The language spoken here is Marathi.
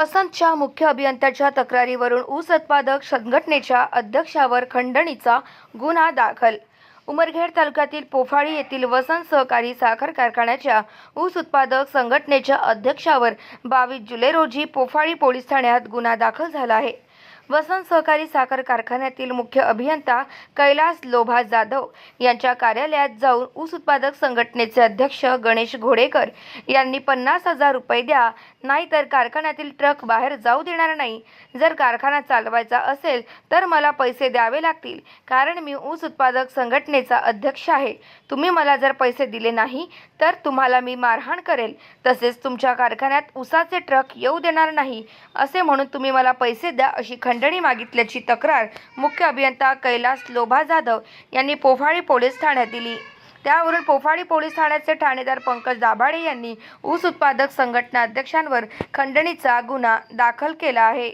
कैलासच्या मुख्य अभियंत्याच्या तक्रारीवरून ऊस उत्पादक संघटनेच्या अध्यक्षावर खंडणीचा गुन्हा दाखल. उमरखेड तालुक्यातील पोफाळी येथील वसंत सहकारी साखर कारखान्याच्या ऊस उत्पादक संघटनेच्या अध्यक्षावर बावीस जुलै रोजी पोफाळी पोलीस ठाण्यात गुन्हा दाखल झाला आहे. वसंत सहकारी साखर कारखान्यातील मुख्य अभियंता कैलास लोभा जाधव यांच्या कार्यालयात जाऊन ऊस उत्पादक संघटनेचे अध्यक्ष गणेश घोडेकर यांनी पन्नास हजार रुपये द्या नाहीतर कारखान्यातील ट्रक बाहेर जाऊ देणार नाही. जर कारखाना चालवायचा असेल तर मला पैसे द्यावे लागतील कारण मी ऊस उत्पादक संघटनेचा अध्यक्ष आहे. तुम्ही मला जर पैसे दिले नाही तर तुम्हाला मी मारहाण करेल. तसेच तुमच्या कारखान्यात ऊसाचे ट्रक येऊ देणार नाही असे म्हणून तुम्ही मला पैसे द्या अशी खंड खंडणी मागितल्याची तक्रार मुख्य अभियंता कैलास लोभा जाधव यांनी पोफाळी पोलीस ठाण्यात दिली. त्यावरून पोफाळी पोलीस ठाण्याचे ठाणेदार पंकज दाभाडे यांनी ऊस उत्पादक संघटना अध्यक्षांवर खंडणीचा गुन्हा दाखल केला आहे.